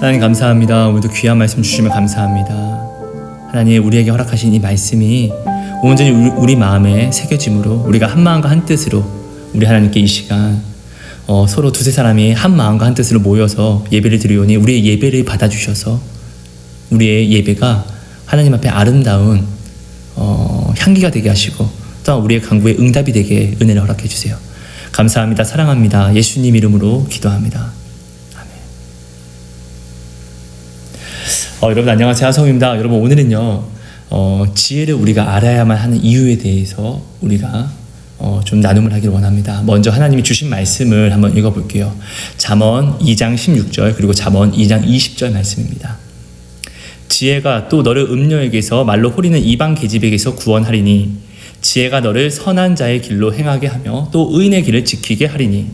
하나님 감사합니다. 오늘도 귀한 말씀 주시면 감사합니다. 하나님 우리에게 허락하신 이 말씀이 온전히 우리, 마음에 새겨짐으로 우리가 한 마음과 한 뜻으로 우리 하나님께 이 시간 어, 서로 두세 사람이 한 마음과 한 뜻으로 모여서 예배를 드리오니 우리의 예배를 받아주셔서 우리의 예배가 하나님 앞에 아름다운 어, 향기가 되게 하시고 또한 우리의 간구에 응답이 되게 은혜를 허락해 주세요. 감사합니다. 사랑합니다. 예수님 이름으로 기도합니다. 어, 여러분 안녕하세요 하성입니다. 여러분 오늘은요 어, 지혜를 우리가 알아야만 하는 이유에 대해서 우리가 어, 좀 나눔을 하기를 원합니다. 먼저 하나님이 주신 말씀을 한번 읽어볼게요. 잠언 2장 16절 그리고 잠언 2장 20절 말씀입니다. 지혜가 또 너를 음녀에게서 말로 호리는 이방 계집에게서 구원하리니 지혜가 너를 선한 자의 길로 행하게 하며 또 의인의 길을 지키게 하리니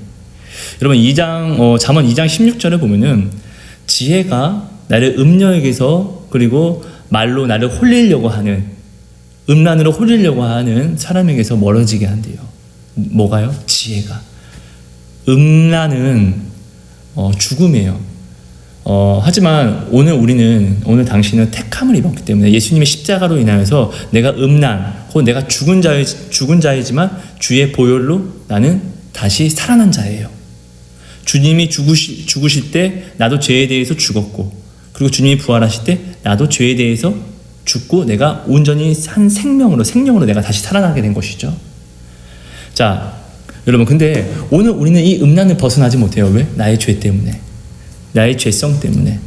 여러분 2장 어, 잠언 2장 16절을 보면은 지혜가 나를 음녀에게서 그리고 말로 나를 홀리려고 하는 음란으로 홀리려고 하는 사람에게서 멀어지게 한대요. 뭐가요? 지혜가. 음란은 어, 죽음이에요. 어, 하지만 오늘 우리는 오늘 당신은 택함을 입었기 때문에 예수님의 십자가로 인하여서 내가 음란 혹은 내가 죽은 자이 죽은 자이지만 주의 보혈로 나는 다시 살아난 자예요. 주님이 죽으시, 죽으실 때 나도 죄에 대해서 죽었고 그리고 주님이 부활하실 때 나도 죄에 대해서 죽고 내가 온전히 산 생명으로 생명으로 내가 다시 살아나게 된 것이죠. 자, 여러분 근데 오늘 우리는 이 음란을 벗어나지 못해요. 왜? 나의 죄 때문에. 나의 죄성 때문에.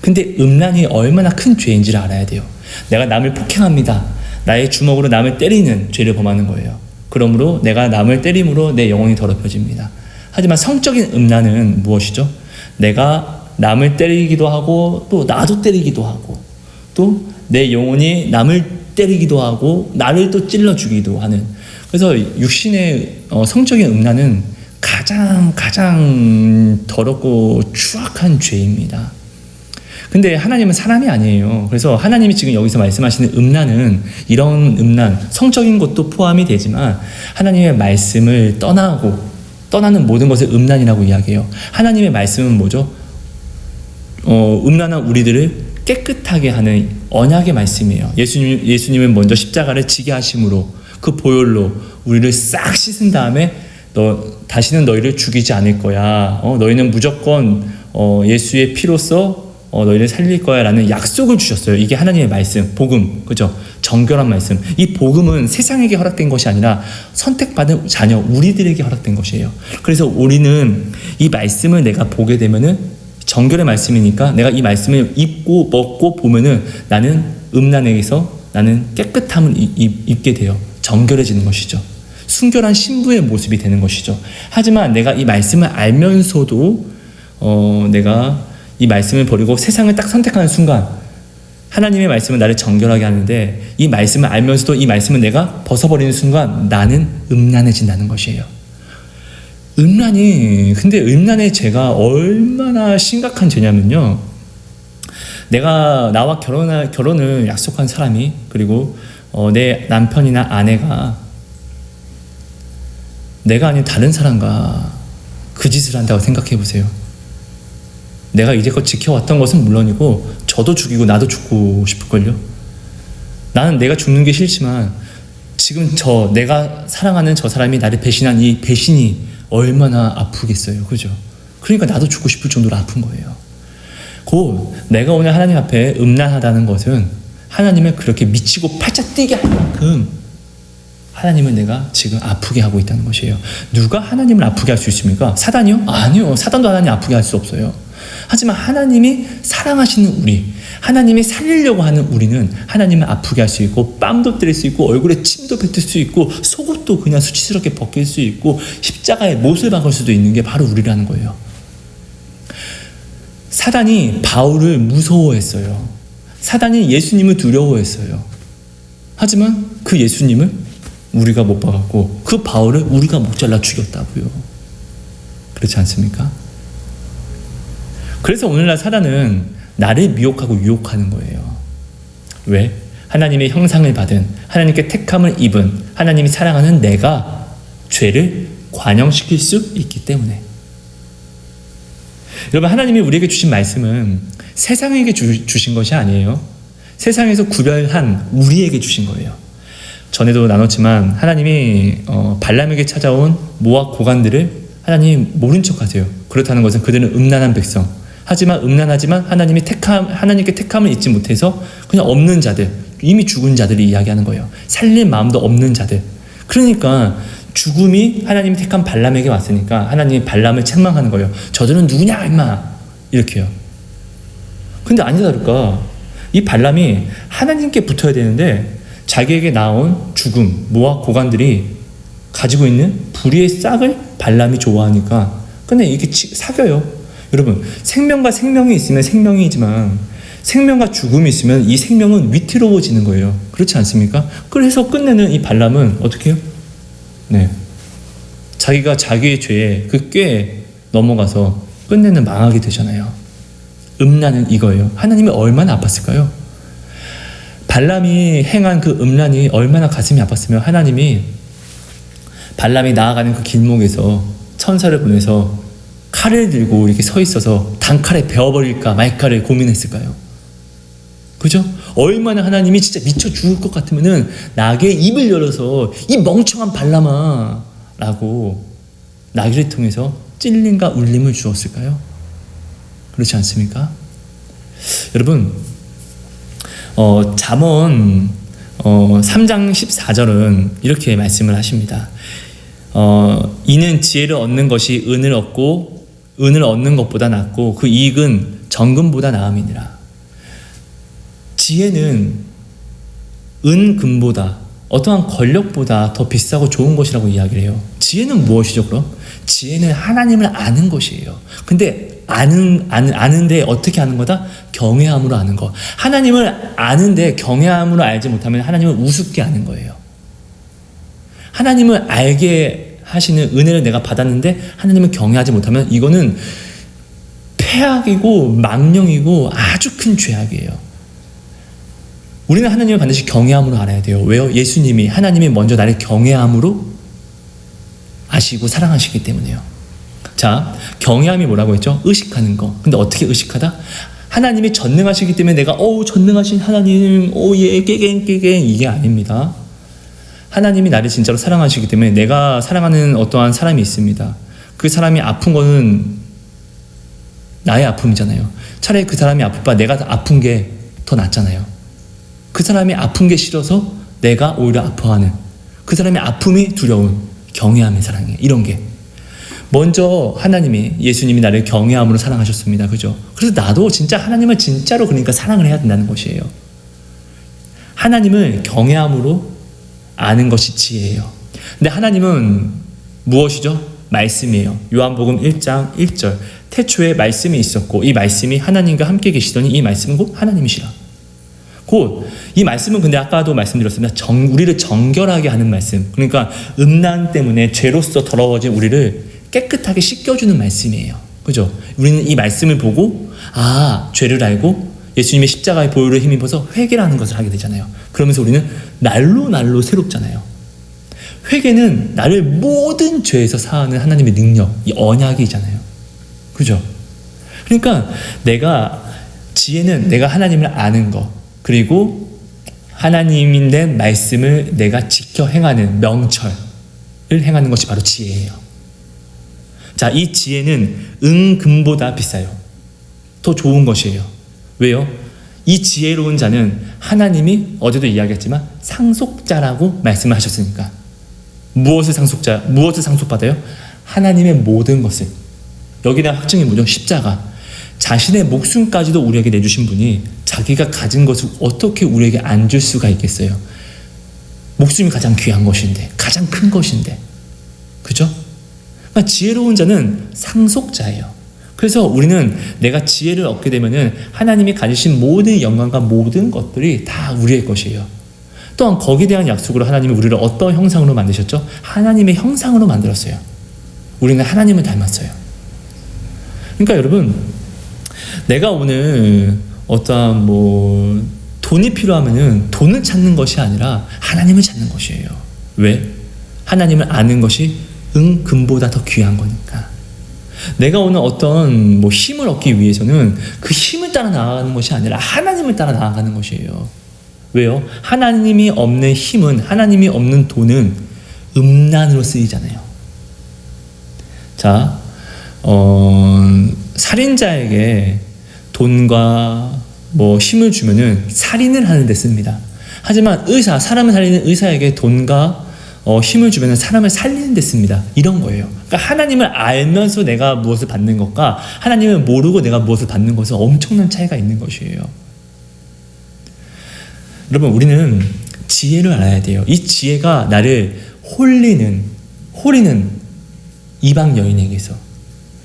근데 음란이 얼마나 큰 죄인지를 알아야 돼요. 내가 남을 폭행합니다. 나의 주먹으로 남을 때리는 죄를 범하는 거예요. 그러므로 내가 남을 때림으로 내 영혼이 더럽혀집니다. 하지만 성적인 음란은 무엇이죠? 내가 남을 때리기도 하고 또 나도 때리기도 하고 또 내 영혼이 남을 때리기도 하고 나를 또 찔러 주기도 하는 그래서 육신의 어, 성적인 음란은 가장 가장 더럽고 추악한 죄입니다. 근데 하나님은 사람이 아니에요. 그래서 하나님이 지금 여기서 말씀하시는 음란은 이런 음란, 성적인 것도 포함이 되지만 하나님의 말씀을 떠나고 떠나는 모든 것을 음란이라고 이야기해요. 하나님의 말씀은 뭐죠? 어, 음란한 우리들을 깨끗하게 하는 언약의 말씀이에요. 예수님, 예수님은 먼저 십자가를 지게 하심으로 그 보혈로 우리를 싹 씻은 다음에 너 다시는 너희를 죽이지 않을 거야. 어, 너희는 무조건 어, 예수의 피로써 어, 너희를 살릴 거야라는 약속을 주셨어요. 이게 하나님의 말씀, 복음, 그죠? 정결한 말씀. 이 복음은 세상에게 허락된 것이 아니라 선택받은 자녀 우리들에게 허락된 것이에요. 그래서 우리는 이 말씀을 내가 보게 되면은 정결의 말씀이니까 내가 이 말씀을 입고 먹고 보면은 나는 음란에게서 나는 깨끗함을 입게 돼요. 정결해지는 것이죠. 순결한 신부의 모습이 되는 것이죠. 하지만 내가 이 말씀을 알면서도 어, 내가 이 말씀을 버리고 세상을 딱 선택하는 순간 하나님의 말씀은 나를 정결하게 하는데 이 말씀을 알면서도 이 말씀을 내가 벗어버리는 순간 나는 음란해진다는 것이에요. 음란이 근데 음란의 죄가 얼마나 심각한 죄냐면요. 내가 나와 결혼할 결혼을 약속한 사람이 그리고 어, 내 남편이나 아내가 내가 아닌 다른 사람과 그 짓을 한다고 생각해 보세요. 내가 이제껏 지켜왔던 것은 물론이고 저도 죽이고 나도 죽고 싶을걸요. 나는 내가 죽는 게 싫지만 지금 저 내가 사랑하는 저 사람이 나를 배신한 이 배신이 얼마나 아프겠어요. 그죠? 그러니까 나도 죽고 싶을 정도로 아픈 거예요. 곧 내가 오늘 하나님 앞에 음란하다는 것은 하나님을 그렇게 미치고 팔짝 뛰게 할 만큼 하나님을 내가 지금 아프게 하고 있다는 것이에요. 누가 하나님을 아프게 할 수 있습니까? 사단이요? 아니요. 사단도 하나님 아프게 할 수 없어요. 하지만 하나님이 사랑하시는 우리, 하나님이 살리려고 하는 우리는 하나님을 아프게 할 수 있고 뺨도 때릴 수 있고 얼굴에 침도 뱉을 수 있고 속옷도 그냥 수치스럽게 벗길 수 있고 십자가에 못을 박을 수도 있는 게 바로 우리라는 거예요. 사단이 바울을 무서워했어요. 사단이 예수님을 두려워했어요. 하지만 그 예수님을 우리가 못 박았고 그 바울을 우리가 못 잘라 죽였다고요. 그렇지 않습니까? 그래서 오늘날 사단은 나를 미혹하고 유혹하는 거예요. 왜? 하나님의 형상을 받은 하나님께 택함을 입은 하나님이 사랑하는 내가 죄를 관영시킬 수 있기 때문에. 여러분 하나님이 우리에게 주신 말씀은 세상에게 주, 주신 것이 아니에요. 세상에서 구별한 우리에게 주신 거예요. 전에도 나눴지만 하나님이 어, 발람에게 찾아온 모압 고관들을 하나님 모른 척하세요. 그렇다는 것은 그들은 음란한 백성. 하지만 음란하지만 하나님이 택함 하나님께 택함을 잊지 못해서 그냥 없는 자들 이미 죽은 자들을 이야기하는 거예요. 살릴 마음도 없는 자들. 그러니까 죽음이 하나님이 택한 발람에게 왔으니까 하나님이 발람을 책망하는 거예요. 저들은 누구냐 임마 이렇게요. 근데 아니다 다를까 이 발람이 하나님께 붙어야 되는데 자기에게 나온 죽음 모압 고관들이 가지고 있는 불의의 싹을 발람이 좋아하니까 근데 이게 치- 사겨요. 여러분 생명과 생명이 있으면 생명이지만 생명과 죽음이 있으면 이 생명은 위태로워지는 거예요. 그렇지 않습니까? 그래서 끝내는 이 발람은 어떻게 해요? 네. 자기가 자기의 죄에 그 꾀에 넘어가서 끝내는 망하게 되잖아요. 음란은 이거예요. 하나님이 얼마나 아팠을까요? 발람이 행한 그 음란이 얼마나 가슴이 아팠으면 하나님이 발람이 나아가는 그 길목에서 천사를 보내서 칼을 들고 이렇게 서 있어서 단칼에 베어버릴까 말까를 고민했을까요? 그죠? 얼마나 하나님이 진짜 미쳐 죽을 것 같으면은 나귀의 입을 열어서 이 멍청한 발람아 라고 나귀를 통해서 찔림과 울림을 주었을까요? 그렇지 않습니까? 여러분 어, 잠언 어, 3장 14절은 이렇게 말씀을 하십니다. 어, 이는 지혜를 얻는 것이 은을 얻고 은을 얻는 것보다 낫고 그 이익은 정금보다 나음이니라. 지혜는 은 금보다 어떠한 권력보다 더 비싸고 좋은 것이라고 이야기를 해요. 지혜는 무엇이죠, 그럼? 지혜는 하나님을 아는 것이에요. 근데 아는, 아는, 아는데 어떻게 아는 거다? 경외함으로 아는 거. 하나님을 아는데 경외함으로 알지 못하면 하나님을 우습게 아는 거예요. 하나님을 알게 하시는 은혜를 내가 받았는데 하나님을 경외하지 못하면 이거는 폐악이고 망령이고 아주 큰 죄악이에요. 우리는 하나님을 반드시 경외함으로 알아야 돼요. 왜요? 예수님이 하나님이 먼저 나를 경외함으로 아시고 사랑하시기 때문에요. 자, 경외함이 뭐라고 했죠? 의식하는 거. 근데 어떻게 의식하다? 하나님이 전능하시기 때문에 내가 어우 전능하신 하나님 오예 깨갱 깨갱 이게 아닙니다. 하나님이 나를 진짜로 사랑하시기 때문에 내가 사랑하는 어떠한 사람이 있습니다. 그 사람이 아픈 거는 나의 아픔이잖아요. 차라리 그 사람이 바 내가 아픈 게 더 낫잖아요. 그 사람이 아픈 게 싫어서 내가 오히려 아파하는 그 사람의 아픔이 두려운 경외함의 사랑이에요. 이런 게 먼저 하나님이 예수님이 나를 경외함으로 사랑하셨습니다. 그죠? 그래서 나도 진짜 하나님을 진짜로 그러니까 사랑을 해야 된다는 것이에요. 하나님을 경외함으로 아는 것이 지혜예요. 근데 하나님은 무엇이죠? 말씀이에요. 요한복음 1장 1절. 태초에 말씀이 있었고 이 말씀이 하나님과 함께 계시더니 이 말씀은 곧 하나님이시라. 곧 이 말씀은 근데 아까도 말씀드렸습니다. 정, 우리를 정결하게 하는 말씀. 그러니까 음란 때문에 죄로서 더러워진 우리를 깨끗하게 씻겨주는 말씀이에요. 그죠? 우리는 이 말씀을 보고 아 죄를 알고 예수님의 십자가의 보혈을 힘입어서 회개라는 것을 하게 되잖아요. 그러면서 우리는 날로 날로 새롭잖아요. 회개는 나를 모든 죄에서 사하는 하나님의 능력, 이 언약이잖아요. 그죠? 그러니까 내가 지혜는 내가 하나님을 아는 것, 그리고 하나님인데 말씀을 내가 지켜 행하는 명철을 행하는 것이 바로 지혜예요. 자, 이 지혜는 은금보다 비싸요. 더 좋은 것이에요. 왜요? 이 지혜로운 자는 하나님이 어제도 이야기했지만 상속자라고 말씀을 하셨으니까 무엇을 상속자 무엇을 상속받아요? 하나님의 모든 것을 여기다 확증이 뭐죠? 십자가 자신의 목숨까지도 우리에게 내주신 분이 자기가 가진 것을 어떻게 우리에게 안 줄 수가 있겠어요? 목숨이 가장 귀한 것인데 가장 큰 것인데 그죠? 그러니까 지혜로운 자는 상속자예요. 그래서 우리는 내가 지혜를 얻게 되면은 하나님이 가지신 모든 영광과 모든 것들이 다 우리의 것이에요. 또한 거기에 대한 약속으로 하나님이 우리를 어떤 형상으로 만드셨죠? 하나님의 형상으로 만들었어요. 우리는 하나님을 닮았어요. 그러니까 여러분, 내가 오늘 어떠한 뭐 돈이 필요하면은 돈을 찾는 것이 아니라 하나님을 찾는 것이에요. 왜? 하나님을 아는 것이 은 금보다 더 귀한 거니까. 내가 오늘 어떤 뭐 힘을 얻기 위해서는 그 힘을 따라 나아가는 것이 아니라 하나님을 따라 나아가는 것이에요. 왜요? 하나님이 없는 힘은 하나님이 없는 돈은 음란으로 쓰이잖아요. 자, 어, 살인자에게 돈과 뭐 힘을 주면은 살인을 하는 데 씁니다. 하지만 의사, 사람을 살리는 의사에게 돈과 어, 힘을 주면은 사람을 살리는 데 씁니다. 이런 거예요. 그러니까 하나님을 알면서 내가 무엇을 받는 것과 하나님을 모르고 내가 무엇을 받는 것은 엄청난 차이가 있는 것이에요. 여러분, 우리는 지혜를 알아야 돼요. 이 지혜가 나를 홀리는, 홀리는 이방 여인에게서,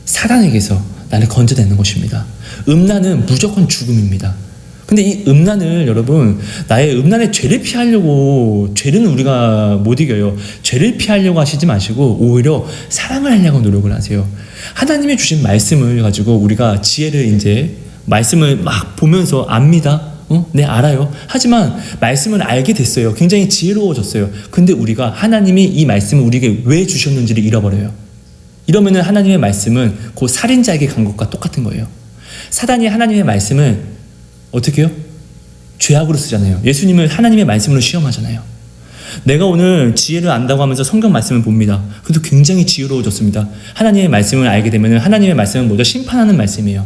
사단에게서 나를 건져내는 것입니다. 음란은 무조건 죽음입니다. 근데 이 음란을 여러분 나의 음란의 죄를 피하려고 죄는 우리가 못 이겨요. 죄를 피하려고 하시지 마시고 오히려 사랑을 하려고 노력을 하세요. 하나님이 주신 말씀을 가지고 우리가 지혜를 이제 말씀을 막 보면서 압니다. 어? 네, 알아요. 하지만 말씀을 알게 됐어요. 굉장히 지혜로워졌어요. 근데 우리가 하나님이 이 말씀을 우리에게 왜 주셨는지를 잃어버려요. 이러면은 하나님의 말씀은 그 살인자에게 간 것과 똑같은 거예요. 사단이 하나님의 말씀을 어떻게 해요? 죄악으로 쓰잖아요. 예수님을 하나님의 말씀으로 시험하잖아요. 내가 오늘 지혜를 안다고 하면서 성경 말씀을 봅니다. 그래도 굉장히 지혜로워졌습니다. 하나님의 말씀을 알게 되면 하나님의 말씀은 모두 심판하는 말씀이에요.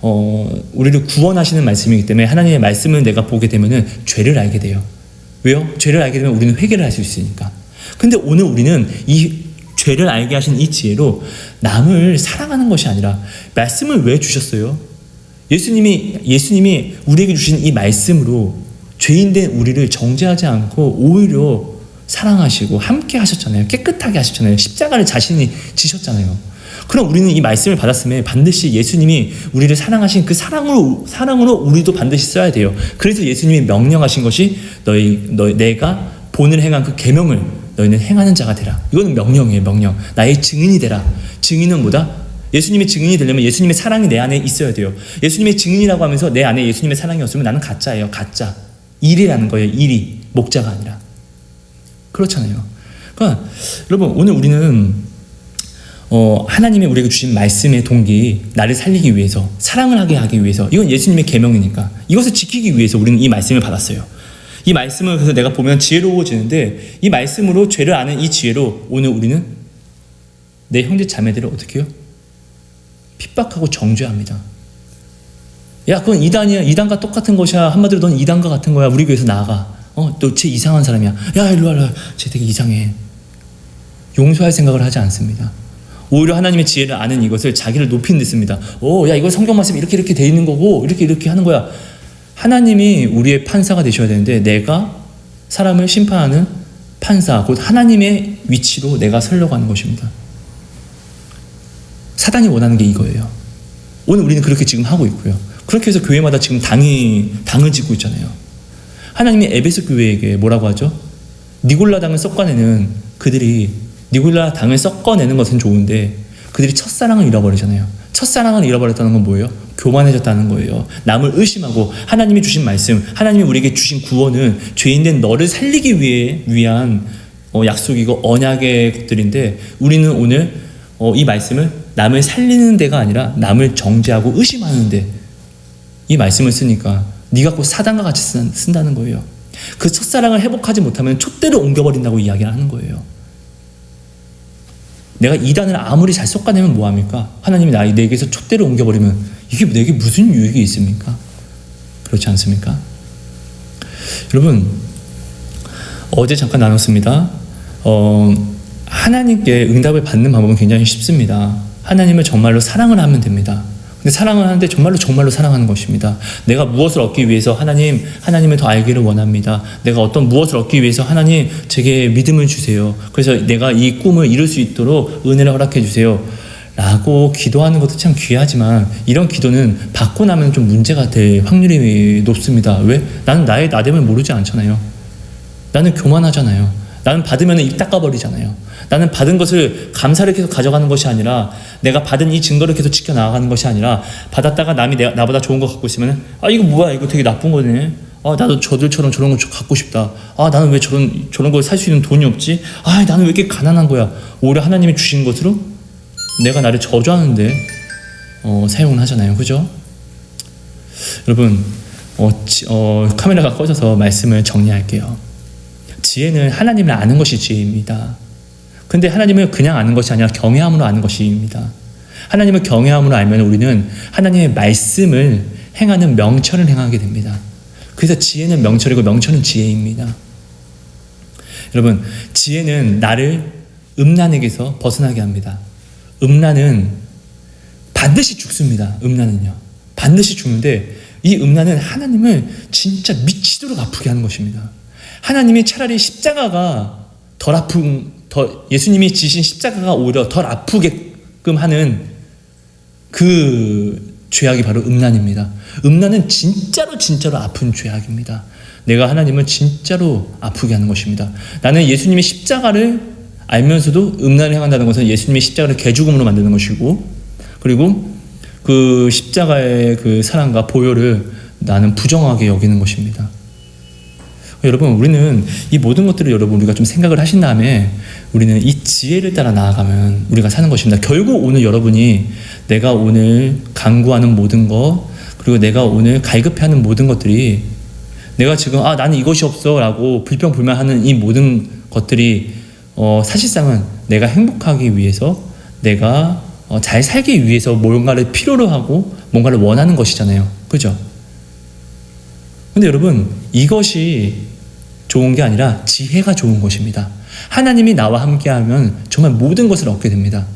어, 우리를 구원하시는 말씀이기 때문에 하나님의 말씀을 내가 보게 되면 죄를 알게 돼요. 왜요? 죄를 알게 되면 우리는 회개를 할 수 있으니까. 근데 오늘 우리는 이 죄를 알게 하신 이 지혜로 남을 사랑하는 것이 아니라 말씀을 왜 주셨어요? 예수님이 예수님이 우리에게 주신 이 말씀으로 죄인된 우리를 정죄하지 않고 오히려 사랑하시고 함께 하셨잖아요. 깨끗하게 하셨잖아요. 십자가를 자신이 지셨잖아요. 그럼 우리는 이 말씀을 받았으면 반드시 예수님이 우리를 사랑하신 그 사랑으로 사랑으로 우리도 반드시 써야 돼요. 그래서 예수님이 명령하신 것이 너희 너 내가 본을 행한 그 계명을 너희는 행하는 자가 되라. 이거는 명령이에요, 명령. 나의 증인이 되라. 증인은 뭐다? 예수님의 증인이 되려면 예수님의 사랑이 내 안에 있어야 돼요. 예수님의 증인이라고 하면서 내 안에 예수님의 사랑이 없으면 나는 가짜예요. 가짜. 일이라는 거예요. 일이. 목자가 아니라. 그렇잖아요. 그러니까 여러분 오늘 우리는 어, 하나님이 우리에게 주신 말씀의 동기 나를 살리기 위해서 사랑을 하게 하기 위해서 이건 예수님의 계명이니까 이것을 지키기 위해서 우리는 이 말씀을 받았어요. 이 말씀을 그래서 내가 보면 지혜로워지는데 이 말씀으로 죄를 아는 이 지혜로 오늘 우리는 내 형제 자매들을 어떻게 해요? 핍박하고 정죄합니다. 야, 그건 이단이야. 이단과 똑같은 것이야. 한마디로 넌 이단과 같은 거야. 우리 교회에서 나가. 어, 너쟤 이상한 사람이야. 야, 일로 와라. 쟤 되게 이상해. 용서할 생각을 하지 않습니다. 오히려 하나님의 지혜를 아는 이것을 자기를 높이는 데 씁니다. 오, 야, 이거 성경 말씀 이렇게 이렇게 돼 있는 거고, 이렇게 이렇게 하는 거야. 하나님이 우리의 판사가 되셔야 되는데, 내가 사람을 심판하는 판사, 곧 하나님의 위치로 내가 서려고 하는 것입니다. 사단이 원하는 게 이거예요. 오늘 우리는 그렇게 지금 하고 있고요. 그렇게 해서 교회마다 지금 당이 당을 짓고 있잖아요. 하나님이 에베소 교회에게 뭐라고 하죠? 니골라 당을 섞어내는 그들이 니골라 당을 섞어내는 것은 좋은데 그들이 첫사랑을 잃어버리잖아요. 첫사랑을 잃어버렸다는 건 뭐예요? 교만해졌다는 거예요. 남을 의심하고 하나님이 주신 말씀, 하나님이 우리에게 주신 구원은 죄인된 너를 살리기 위해 위한 어, 약속이고 언약의 것들인데 우리는 오늘 어, 이 말씀을 남을 살리는 데가 아니라 남을 정죄하고 의심하는 데 이 말씀을 쓰니까 네가 곧 사단과 같이 쓴다는 거예요. 그 첫사랑을 회복하지 못하면 촛대를 옮겨버린다고 이야기를 하는 거예요. 내가 이단을 아무리 잘 섞어내면 뭐합니까? 하나님이 나, 내게서 촛대를 옮겨버리면 이게 내게 무슨 유익이 있습니까? 그렇지 않습니까? 여러분, 어제 잠깐 나눴습니다. 어, 하나님께 응답을 받는 방법은 굉장히 쉽습니다. 하나님을 정말로 사랑을 하면 됩니다. 근데 사랑을 하는데 정말로 정말로 사랑하는 것입니다. 내가 무엇을 얻기 위해서 하나님 하나님을 더 알기를 원합니다. 내가 어떤 무엇을 얻기 위해서 하나님 제게 믿음을 주세요. 그래서 내가 이 꿈을 이룰 수 있도록 은혜를 허락해 주세요. 라고 기도하는 것도 참 귀하지만 이런 기도는 받고 나면 좀 문제가 될 확률이 높습니다. 왜? 나는 나의 나됨을 모르지 않잖아요. 나는 교만하잖아요. 나는 받으면 입 닦아버리잖아요. 나는 받은 것을 감사를 계속 가져가는 것이 아니라 내가 받은 이 증거를 계속 지켜 나가는 것이 아니라 받았다가 남이 내, 나보다 좋은 거 갖고 있으면 아 이거 뭐야 이거 되게 나쁜 거네 아 나도 저들처럼 저런 거 갖고 싶다 아 나는 왜 저런 저런 걸 살 수 있는 돈이 없지 아 나는 왜 이렇게 가난한 거야 오히려 하나님이 주신 것으로 내가 나를 저주하는데 어, 사용을 하잖아요. 그죠? 여러분, 어, 지- 어, 카메라가 꺼져서 말씀을 정리할게요. 지혜는 하나님을 아는 것이 지혜입니다. 근데 하나님을 그냥 아는 것이 아니라 경외함으로 아는 것입니다. 하나님을 경외함으로 알면 우리는 하나님의 말씀을 행하는 명철을 행하게 됩니다. 그래서 지혜는 명철이고 명철은 지혜입니다. 여러분, 지혜는 나를 음란에게서 벗어나게 합니다. 음란은 반드시 죽습니다. 음란은요. 반드시 죽는데 이 음란은 하나님을 진짜 미치도록 아프게 하는 것입니다. 하나님이 차라리 십자가가 덜 아픈 더 예수님이 지신 십자가가 오히려 덜 아프게끔 하는 그 죄악이 바로 음란입니다. 음란은 진짜로 진짜로 아픈 죄악입니다. 내가 하나님을 진짜로 아프게 하는 것입니다. 나는 예수님의 십자가를 알면서도 음란을 행한다는 것은 예수님의 십자가를 개죽음으로 만드는 것이고 그리고 그 십자가의 그 사랑과 보혈을 나는 부정하게 여기는 것입니다. 여러분 우리는 이 모든 것들을 여러분 우리가 좀 생각을 하신 다음에 우리는 이 지혜를 따라 나아가면 우리가 사는 것입니다. 결국 오늘 여러분이 내가 오늘 강구하는 모든 것 그리고 내가 오늘 갈급해하는 모든 것들이 내가 지금 아 나는 이것이 없어라고 불평불만하는 이 모든 것들이 어, 사실상은 내가 행복하기 위해서 내가 어, 잘 살기 위해서 뭔가를 필요로 하고 뭔가를 원하는 것이잖아요. 그죠? 근데 여러분 이것이 좋은 게 아니라 지혜가 좋은 것입니다. 하나님이 나와 함께 하면 정말 모든 것을 얻게 됩니다.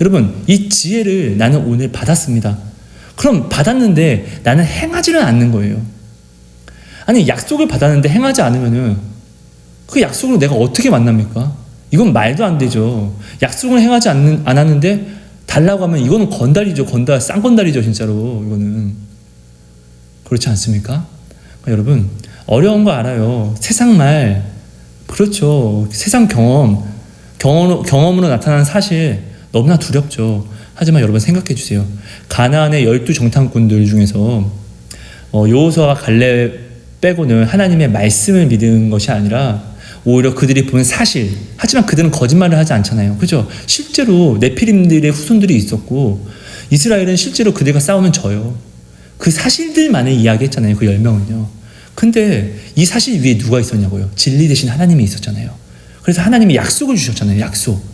여러분 이 지혜를 나는 오늘 받았습니다. 그럼 받았는데 나는 행하지는 않는 거예요. 아니 약속을 받았는데 행하지 않으면은 그 약속을 내가 어떻게 만납니까? 이건 말도 안 되죠. 약속을 행하지 않는, 않았는데 달라고 하면 이거는 건달이죠. 건달, 쌍 건달이죠. 진짜로 이거는 그렇지 않습니까? 여러분 어려운 거 알아요. 세상 말 그렇죠. 세상 경험 경험 경험으로 나타나는 사실 너무나 두렵죠. 하지만 여러분 생각해 주세요. 가나안의 열두 정탐꾼들 중에서 어, 여호수아와 갈렙 빼고는 하나님의 말씀을 믿은 것이 아니라 오히려 그들이 본 사실. 하지만 그들은 거짓말을 하지 않잖아요. 그죠? 실제로 네피림들의 후손들이 있었고 이스라엘은 실제로 그들과 싸우면 져요. 그 사실들만을 이야기했잖아요. 그 열 명은요. 근데 이 사실 위에 누가 있었냐고요? 진리 대신 하나님이 있었잖아요. 그래서 하나님이 약속을 주셨잖아요. 약속.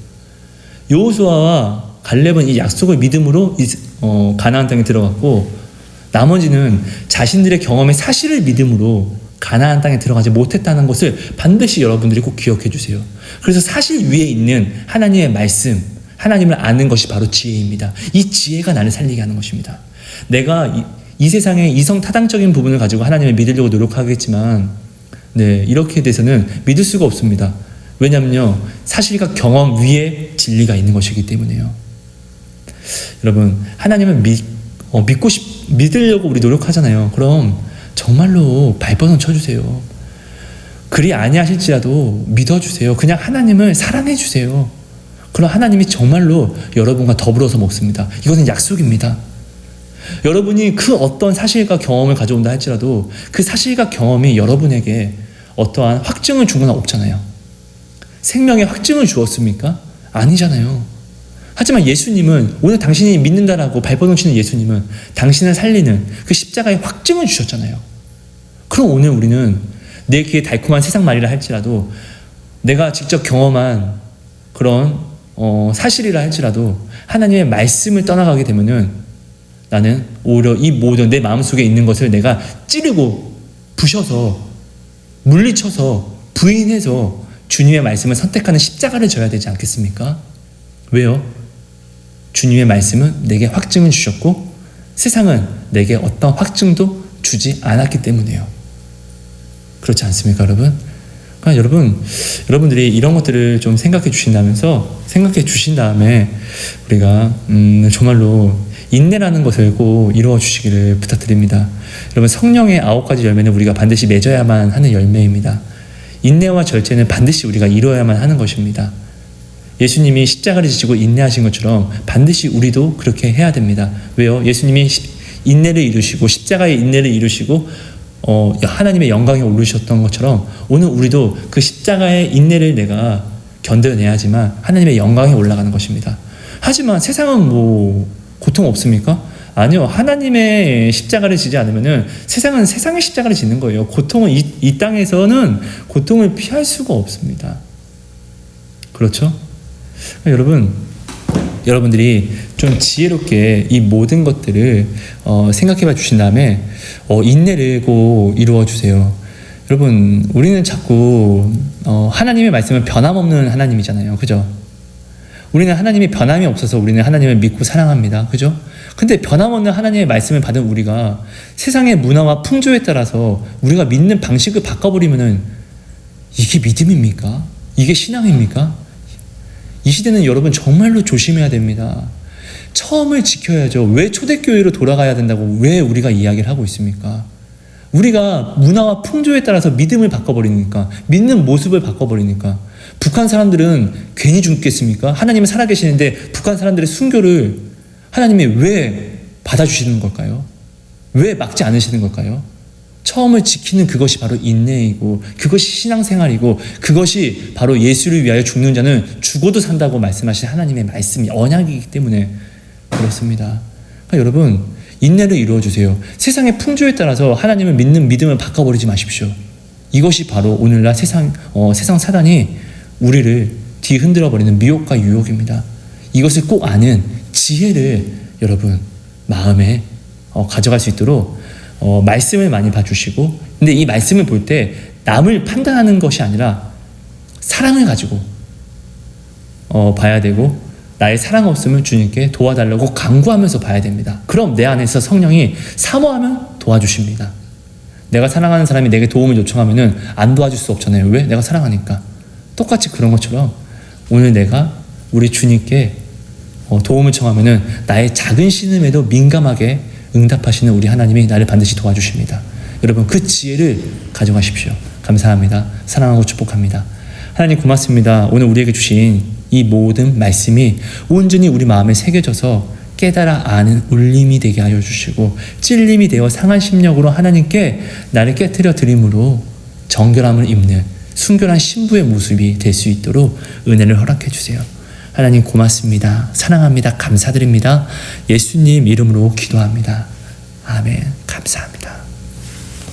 여호수아와 갈렙은 이 약속을 믿음으로 이- 어, 가나안 땅에 들어갔고 나머지는 자신들의 경험의 사실을 믿음으로 가나안 땅에 들어가지 못했다는 것을 반드시 여러분들이 꼭 기억해 주세요. 그래서 사실 위에 있는 하나님의 말씀, 하나님을 아는 것이 바로 지혜입니다. 이 지혜가 나를 살리게 하는 것입니다. 내가 이, 이 세상의 이성 타당적인 부분을 가지고 하나님을 믿으려고 노력하겠지만, 네, 이렇게 돼서는 믿을 수가 없습니다. 왜냐면요, 사실과 경험 위에 진리가 있는 것이기 때문에요. 여러분, 하나님을 믿, 어, 믿고 싶, 믿으려고 우리 노력하잖아요. 그럼 정말로 발버둥 쳐주세요. 그리 아니하실지라도 믿어주세요. 그냥 하나님을 사랑해주세요. 그럼 하나님이 정말로 여러분과 더불어서 먹습니다. 이것은 약속입니다. 여러분이 그 어떤 사실과 경험을 가져온다 할지라도 그 사실과 경험이 여러분에게 어떠한 확증을 준 건 없잖아요. 생명의 확증을 주었습니까? 아니잖아요. 하지만 예수님은 오늘 당신이 믿는다라고 발버둥 치는 예수님은 당신을 살리는 그 십자가의 확증을 주셨잖아요. 그럼 오늘 우리는 내 귀에 달콤한 세상 말이라 할지라도 내가 직접 경험한 그런 어, 사실이라 할지라도 하나님의 말씀을 떠나가게 되면은 나는 오히려 이 모든 내 마음속에 있는 것을 내가 찌르고 부셔서 물리쳐서 부인해서 주님의 말씀을 선택하는 십자가를 져야 되지 않겠습니까? 왜요? 주님의 말씀은 내게 확증을 주셨고 세상은 내게 어떤 확증도 주지 않았기 때문이에요. 그렇지 않습니까, 여러분? 그러니까 여러분, 여러분들이 이런 것들을 좀 생각해 주신다면서 생각해 주신 다음에 우리가 음, 정말로 인내라는 것을 꼭 이루어 주시기를 부탁드립니다. 여러분, 성령의 아홉 가지 열매는 우리가 반드시 맺어야만 하는 열매입니다. 인내와 절제는 반드시 우리가 이루어야만 하는 것입니다. 예수님이 십자가를 지시고 인내하신 것처럼 반드시 우리도 그렇게 해야 됩니다. 왜요? 예수님이 십- 인내를 이루시고 십자가의 인내를 이루시고 어, 하나님의 영광에 오르셨던 것처럼 오늘 우리도 그 십자가의 인내를 내가 견뎌내야지만 하나님의 영광에 올라가는 것입니다. 하지만 세상은 뭐 고통 없습니까? 아니요. 하나님의 십자가를 지지 않으면은 세상은 세상의 십자가를 짓는 거예요. 고통은 이, 이 땅에서는 고통을 피할 수가 없습니다. 그렇죠? 여러분, 여러분들이 좀 지혜롭게 이 모든 것들을 어, 생각해 봐 주신 다음에 어, 인내를 꼭 이루어 주세요. 여러분, 우리는 자꾸 어, 하나님의 말씀은 변함없는 하나님이잖아요. 그죠? 우리는 하나님이 변함이 없어서 우리는 하나님을 믿고 사랑합니다. 그죠? 근데 변함없는 하나님의 말씀을 받은 우리가 세상의 문화와 풍조에 따라서 우리가 믿는 방식을 바꿔버리면은 이게 믿음입니까? 이게 신앙입니까? 이 시대는 여러분 정말로 조심해야 됩니다. 처음을 지켜야죠. 왜 초대교회로 돌아가야 된다고 왜 우리가 이야기를 하고 있습니까? 우리가 문화와 풍조에 따라서 믿음을 바꿔버리니까, 믿는 모습을 바꿔버리니까, 북한 사람들은 괜히 죽겠습니까? 하나님은 살아계시는데 북한 사람들의 순교를 하나님이 왜 받아주시는 걸까요? 왜 막지 않으시는 걸까요? 처음을 지키는 그것이 바로 인내이고 그것이 신앙생활이고 그것이 바로 예수를 위하여 죽는 자는 죽어도 산다고 말씀하신 하나님의 말씀이 언약이기 때문에 그렇습니다. 그러니까 여러분 인내를 이루어 주세요. 세상의 풍조에 따라서 하나님을 믿는 믿음을 바꿔버리지 마십시오. 이것이 바로 오늘날 세상 어, 세상 사단이 우리를 뒤흔들어 버리는 미혹과 유혹입니다. 이것을 꼭 아는 지혜를 여러분 마음에 어, 가져갈 수 있도록 어, 말씀을 많이 봐주시고 근데 이 말씀을 볼 때 남을 판단하는 것이 아니라 사랑을 가지고 어, 봐야 되고 나의 사랑 없으면 주님께 도와달라고 강구하면서 봐야 됩니다. 그럼 내 안에서 성령이 사모하면 도와주십니다. 내가 사랑하는 사람이 내게 도움을 요청하면은 안 도와줄 수 없잖아요. 왜? 내가 사랑하니까. 똑같이 그런 것처럼 오늘 내가 우리 주님께 어, 도움을 청하면은 나의 작은 신음에도 민감하게 응답하시는 우리 하나님이 나를 반드시 도와주십니다. 여러분 그 지혜를 가져가십시오. 감사합니다. 사랑하고 축복합니다. 하나님 고맙습니다. 오늘 우리에게 주신 이 모든 말씀이 온전히 우리 마음에 새겨져서 깨달아 아는 울림이 되게 하여 주시고 찔림이 되어 상한 심령으로 하나님께 나를 깨뜨려 드림으로 정결함을 입는 순결한 신부의 모습이 될 수 있도록 은혜를 허락해 주세요. 하나님 고맙습니다. 사랑합니다. 감사드립니다. 예수님 이름으로 기도합니다. 아멘. 감사합니다.